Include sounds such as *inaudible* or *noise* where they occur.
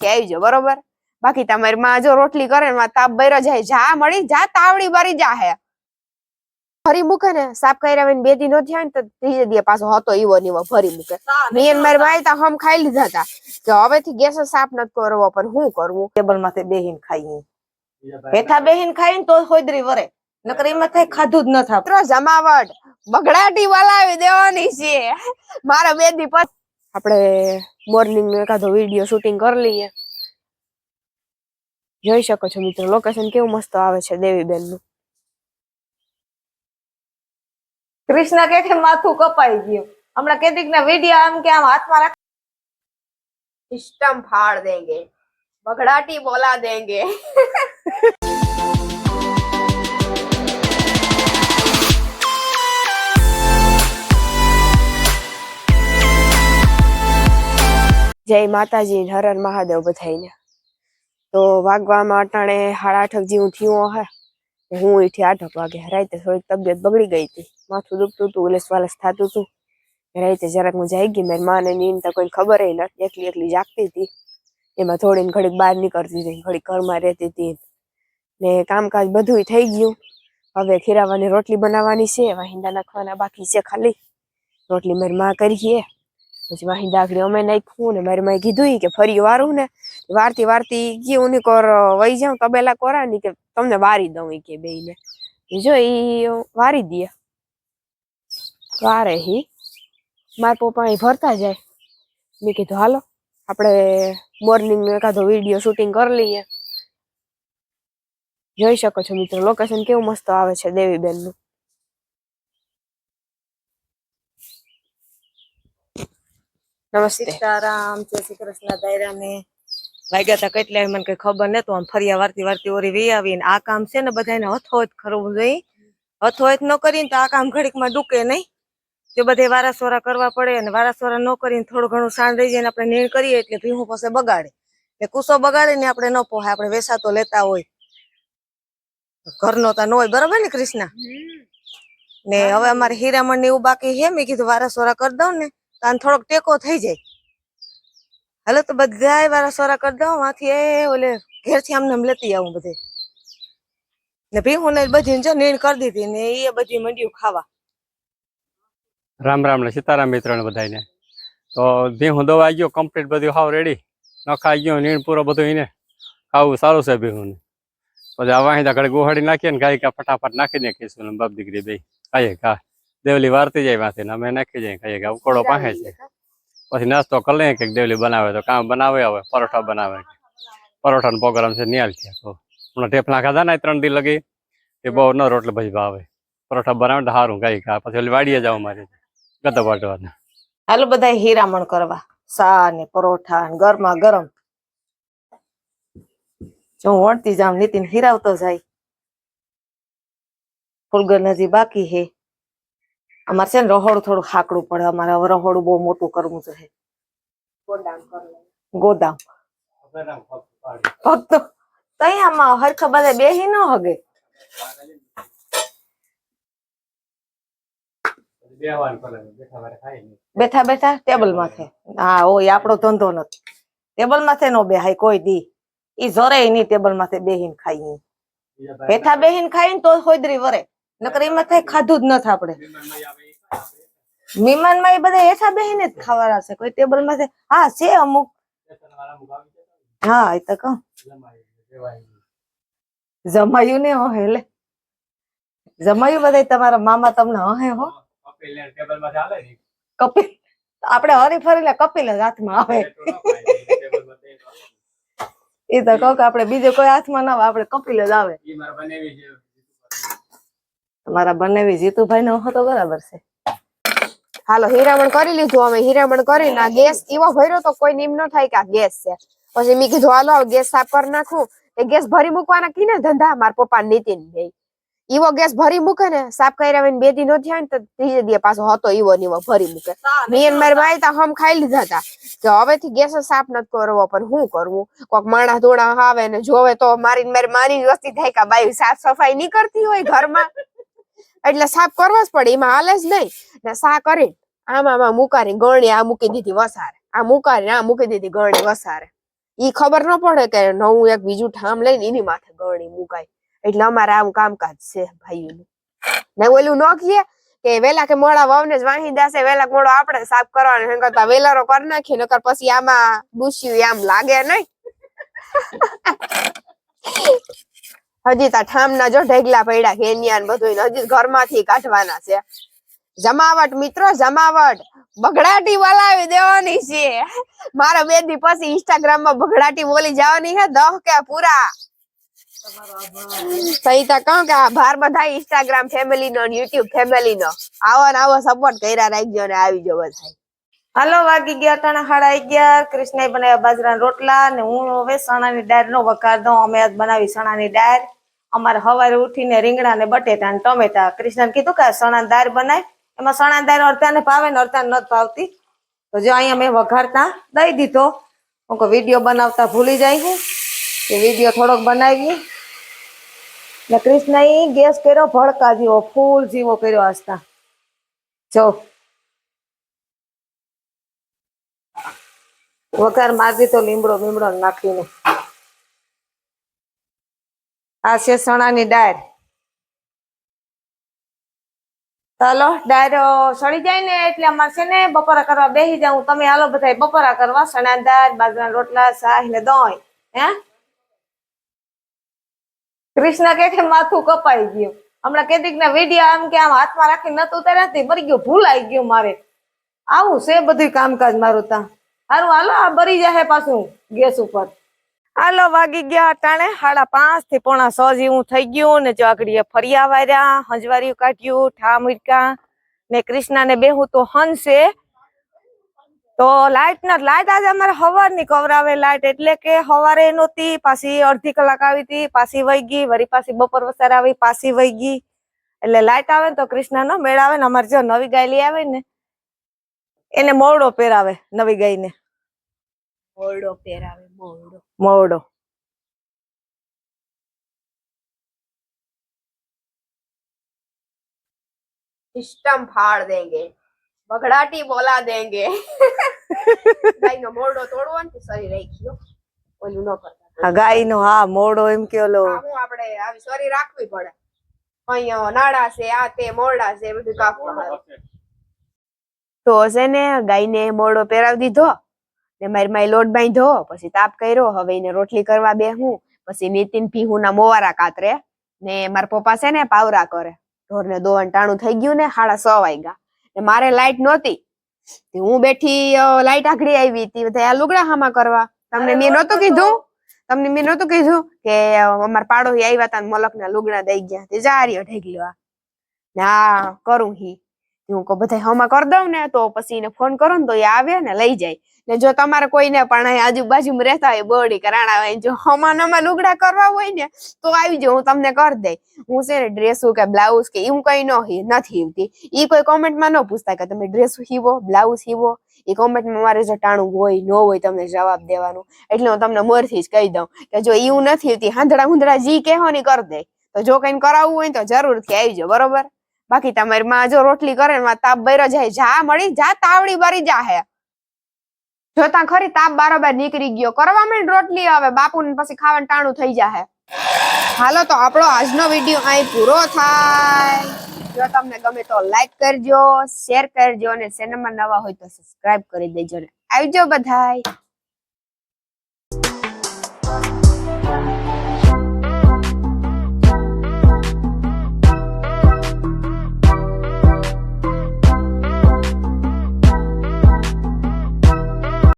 થી આવી જાઓ બરોબર? બાકી તમારી માં જો રોટલી કરે ને તાપ બૈરો જાય જા મળી જા તાવડી બરી જા હે ફરી મૂકે ને સાફ કર્યા હોય બે દી નો થયા ને તો ત્રીજે દી પાછો હતો ઈવો ને ફરી મૂકે. મેં મારી બાઈ તો હમ ખાઈ લીધા હતા. કે હવેથી ગેસ સાફ નથી કરવો પણ શું કરવું ટેબલ માથે બેહીન ખાઈ. બેઠા બેહીન ખાઈ તો હોદરી વરે. નકર એમાં થાય ખાધું જ ન થાય જમાવટ. બગડાટી બોલાવી દેવાની છે. મારા બે દી પછી આપણે મોર્નિંગનો એકાદો વિડીયો શૂટિંગ કરી લઈએ જોઈ શકો છો મિત્રો લોકેશન કેવું મસ્ત આવે છે દેવીબેનનું કૃષ્ણ કે કે માથું કપાઈ ગયું હમણાં કેદીક ના વિડીયો આમ કે આમ હાથમાં રાખ સિસ્ટમ ફાડ દેંગે બગડાટી બોલા દેંગે જય માતાજી, હર હર મહાદેવ બધાઈને તો વાગવામાં અટાણે સાડા આઠક જેવું થયું હે. હું એથી આઠક વાગે. રાતે થોડીક તબિયત બગડી ગઈ હતી. માથું દુખતું હતું, ઉલસ વાલસ થતું હતું. રાતે જરાક હું જાગી ગઈ મારી માને નીંદ તો કોઈ ખબર નથી. એકલી એકલી જાગતી હતી. એમાં થોડીને ઘડીક બહાર નીકળતી હતી, ઘડીક ઘરમાં રહેતી હતી. ને કામકાજ બધુંય થઈ ગયું. હવે ખીરાવાની રોટલી બનાવવાની છે, વાહિંદા નાખવાના બાકી છે ખાલી. રોટલી મારી માં કરીએ પછી વાહી દાખલી અમે નાખ્યું ને મારી માએ કીધું કે ફરી વારું ને. વારતી વારતી કે ની કોર વહી જાઉં તબેલા કોરા ની કે તમને વારી દઉં કે બે ને જો ઈ વારી દે. વારે હી. માર પપ્પા અહીં ભરતા જાય. મેં કીધું, હાલો, આપણે મોર્નિંગ નો એકાદો વીડિયો શૂટિંગ કરી લઈએ. જોઈ શકો છો મિત્રો લોકેશન કેવું મસ્ત આવે છે દેવીબેન નમસ્તે. સીતારામ જય શ્રી કૃષ્ણ દાયરા ને વાગ્યા તા કેટલા મને કઈ ખબર નતું આમ ફરિયા વારતી વારતી ઓરી વી આવીને આ કામ છે ને બધાને હથોહથ કરવું જોઈએ. હથોહથ ન કરીને તો આ કામ ઘડીકમાં ડૂકે નહીં. તે બધે વારાસોરા કરવા પડે અને વારાસોરા ન કરીને થોડું ઘણું સાંજ રહી જાય ને આપણે નીણ કરીએ એટલે ભીહું પાસે બગાડે. એટલે કુસો બગાડે ને આપણે ન પોહાય આપણે વેસાતો લેતા હોય. ઘરનો તો ન હોય બરાબર ને કૃષ્ણ? ને હવે અમારે હીરામણ ને એવું બાકી છે? મેં કીધું વારાસોરા કરી દઉં ને. આને થોડોક ટેકો થઈ જાય. હાલો તો બધા વારા સોરા કરી દઉં, માંથી એ ઓલે ઘેરથી આમને આમ લેતી આવું બધે. ને ભીહું ને બધી જો નીણ કરી દીધી ને એ બધી મંડ્યું ખાવા. રામ રામ ને સીતારામ મિત્રોને બધાને તો ભીહું દવા ગયો કમ્પ્લીટ બધું હાવ રેડી નખા ગયો નીણ પૂરો બધું એને ખાવું સારું છે ભીહું પછી આ વાહિંદા ઘડી ગોહાડી નાખીએ ને ગાય કા ફટાફટ નાખી દે કીશું બાપ દીકરી બે. ખાઈએ ખા દેવલી વારતી જાય માંથી ને અમે નાખી જાય ખાઈએ. કે ઉકોડો પાસે છે. પછી નાસ્તો કરી લઈએ કંઈક દેવલી બનાવે તો કામ બનાવે હવે પરોઠા બનાવે. પરોઠાનો પ્રોગ્રામ છે નિયાલ થયા તો હમણાં ઢેફલા ખાધા ને ત્રણ દી લગી. એ બહુ ન રોટલી પછી ભાવે. પરોઠા બનાવે તો સારું ગાઈ ખા. પછી ઓલી વાડીએ જાવ મારે. ગતો પાટવાના હાલો બધા હીરામણ કરવા. સા ને પરોઠા ને ગરમા ગરમ. જો વણતી જાઉં નીતિન હીરાવતો જાય. ફૂલગર નજી બાકી હે. અમારે છે ને રહોડું થોડું ખાકડું પડે અમારે હવે રહોડું બહુ મોટું કરવું છે. ગોદામ ફક્ત તઈ આમાં હરખા બધા બેહી ન હગે? બેઠા બેઠા ટેબલ માથે. હા ઓય આપણો ધંધો નથી. ટેબલ માથે નો બેહાય કોઈ દી. ઈ જોરે નહીં ટેબલ માથે બેહીને ખાઈ બેઠા બેહીને ખાઈને તો હોદરી વરે. નકર એમાં થાય ખાધું જ નથી આપણે. મહેમાનમાં એ બધા હેઠા બેહીને જ ખાવાના છે. કોઈ ટેબલમાં હા, છે અમુક. હા, એ તો કહું. જમાયું ને હે લે. જમાયું બધા તમારા મામા તમને હે હો. કપિલ, આપણે હરી ફરીને કપિલ જ હાથમાં આવે. એ તો કહું કે આપણે બીજે કોઈ હાથમાં ના આવે, આપણે કપિલ જ આવે. તમારા બંને જીતુભાઈ નો હતો બરાબર છે. હાલો, હીરામણ કરી લીધું અમે. હીરામણ કરીને ગેસ એવો ભર્યો તો કોઈ નિમ ન થાય કે આ ગેસ છે. પછી મેં કીધું, હાલો ગેસ સાફ કરી નાખું. એ ગેસ ભરી મૂકવાના કીને ધંધા મારા પપ્પા નીતિન બે. ઈવો ગેસ ભરી મૂકે ને, સાફ કર્યા હોય ને બે દી નો થયા ને તો ત્રીજે દી પાછો હતો ઈવો નિવો ભરી મૂકે. મેં અને મારી ભાઈ તો હમ ખાઈ લીધા હતા કે હવેથી ગેસ સાફ નથી કરવો, પણ શું કરવું? કોક માણસ ધોણા આવે ને જોવે તો મારી મારી માની વસ્તી થાય કે બાઈ સાફ સફાઈ નહીં કરતી હોય ઘરમાં? એટલે સાફ કરવા જ પડે, એમાં હાલે જ નહીં. ને સા કરી આમાં આમાં મુકારી ગરણી આ મૂકી દીધી વસારે. આ મુકારી આ મૂકી દીધી ગણી વસારે. ઈ ખબર ન પડે કે નવું એક બીજું ઠામ લઈને એની માથે ગણી મુકાય એટલે અમારે આમ કામકાજ છે ભાઈઓનું. ને ઓલું ન કહીએ કે વેલા કે મોડા વહુને જ વાહી દાસે, વેલા મોડો આપણે સાફ કરવાનો એમ કરતા વેલારો કરી નાખીએ, નકર પછી આમાં ડૂસ્યું આમ લાગે નહીં. હજી તા ઠામના જો ઢેગલા પડ્યા ઘેનિયા બધું હજી ઘરમાંથી કાઢવાના છે. જમાવટ મિત્રો, જમાવટ. બગડાટી બોલાવી દેવાની છે. મારા બે દી પછી ઇન્સ્ટાગ્રામમાં બગડાટી બોલી જવાની છે, દહ કે પૂરા. સહી તો કહું કે આભાર બધા ઇન્સ્ટાગ્રામ ફેમિલી નો યુટ્યુબ ફેમિલી નો. આવો ને આવો સપોર્ટ કર્યા રાખજો ને આવી જો બધા હાલો, વાગી ગયા, અટાણા સાડા અગિયાર કૃષ્ણએ બનાવ્યા બાજરાના રોટલા ને હું હવે ચણાની દાળ નો વઘાર દઉં. અમે આજ બનાવી ચણાની દાળ. અમારે સવારે ઉઠીને રીંગણા ને બટેટા ને ટમેટા. કૃષ્ણને કીધું કે સણા દાળ બનાય. એમાં ચણા દાળ અડધાને ભાવે ને અડતા નથી ભાવતી. તો જો અહીંયા મેં વઘારતા દઈ દીધો. હું કહું, વીડિયો બનાવતા ભૂલી જાય હું. એ વીડિયો થોડોક બનાવી ને કૃષ્ણએ ગેસ કર્યો, ભડકા જેવો, ફૂલ જેવો કર્યો આસ્તા જો. વઘાર મારી દીધો લીમડો બીમડો નાખીને. આ છે સણાની ડાયર. ચાલો ડાયર સડી જાય ને એટલે અમારે છે ને બપોરા કરવા બેસી જાઉં. તમે હાલો બધા બપોરા કરવા, સણા દાળ, બાજરાના રોટલા શાહ ને દહીં, હે? કૃષ્ણ કે કે માથું કપાઈ ગયું. હમણાં કેદીક ના વિડીયા આમ કે આમ હાથમાં રાખી નતું ત્યારે મરી ગયું, ભૂલાઈ ગયું મારે. આવું છે બધું કામકાજ મારું ત્યાં. હારું, હાલો, આ બરી જાય પાછું ગેસ ઉપર. હાલો, વાગી ગયા ટાણે સાડા પાંચથી પોણા સો જેવું થઈ ગયું ને આગળ ફરિયા વાર્યા હંજવારિયું કાઢ્યું, ઠા મીટકા ને કૃષ્ણા ને બેહું તો હંસે તો લાઈટ ના લાઈટ આજે અમારે હવારની કવરાવે લાઈટ એટલે કે હવારે નહોતી, પાછી અડધી કલાક આવી હતી, પાછી વહી ગઈ વળી પાછી બપોર વસાર આવી, પાછી વહી ગઈ. એટલે લાઈટ આવે ને તો કૃષ્ણા નો મેળ આવે ને અમારે જો નવી ગાયલી આવે ને એને મોરડો પહેરાવે નવી ગાયને. મોરડો પહેરાવે મોરડો મોરડો સિસ્ટમ ફાડ દેંગે બગડાટી બોલા દેંગે. *laughs* ગાયનો મોરડો તોડવો ને સરી રાખ્યો ઓલું ન કરતા. ગાયનો હા મોરડો એમ કે ઓલો હું આપણે આવી સોરી રાખવી પડે. અહીંયા નાડા છે આ તે મોરડા છે બધું કાપવા તો હશે ને ગાયને મોરડો પહેરાવી દીધો ને મારી માય લોટ બાંધ્યો પછી તાપ કર્યો હવે એને રોટલી કરવા બે હું પછી નીતિન પીહુના ના મોવારા કાતરે ને મારા પપ્પા છે ને પાવરા કરે. ઢોરને દોવાનું ટાણું થઈ ગયું ને હાડા સો વાગ્યા. ને મારે લાઈટ નહોતી. હું બેઠી લાઈટ આખડી આવી હતી. બધા આ લુગડા હામા કરવા. તમને મેં નહોતું કીધું? તમને મેં નહોતું કીધું કે અમારા પાડોશી આવ્યા હતા મલક ના લુગડા દઈ ગયા. તે જા રહ્યો ઢેકલ્યો ને કરું હી. હું કહું બધા હમા કરી દઉં ને, તો પછી એને ફોન કરો ને તો એ આવે ને લઈ જાય. ને જો તમારે કોઈને પણ આજુબાજુમાં રહેતા હોય બોડી કરાણા હોય, જો હમા નમા લુગડા કરવા હોય ને, તો આવી જાઉં હું તમને કરી દઈ. હું છે ને ડ્રેસું કે બ્લાઉઝ કે એવું કઈ ન નથી હીવતી. એ કોઈ કોમેન્ટમાં ન પૂછતા કે તમે ડ્રેસ હીવો બ્લાઉઝ હીવો? એ કોમેન્ટમાં મારે જો ટાણું હોય, ન હોય તમને જવાબ દેવાનું. એટલે હું તમને મોરથી જ કહી દઉં કે જો એવું નથી હીવતી હાંધડા હુંધડા જી કહેવાની કરી દે. તો જો કઈ કરાવવું હોય તો જરૂરથી આવી જાઓ, બરોબર? બાકી તમારી માં જો રોટલી કરે ને તાપ બૈરો જાય, જા મળી, જા, તાવડી બરી જા હે જોતા ખરી તાપ બારોબાર નીકળી ગયો. કરવા માંડ રોટલી આવે બાપુ ને પછી ખાવાનું ટાણું થઈ જાહે. હાલો તો આપણો આજનો વીડિયો અહીં પૂરો થાય. જો તમને ગમે તો લાઈક કરજો શેર કરજો અને ચેનલમાં નવા હોય તો સબસ્ક્રાઇબ કરી દેજો ને. આવજો બધાય.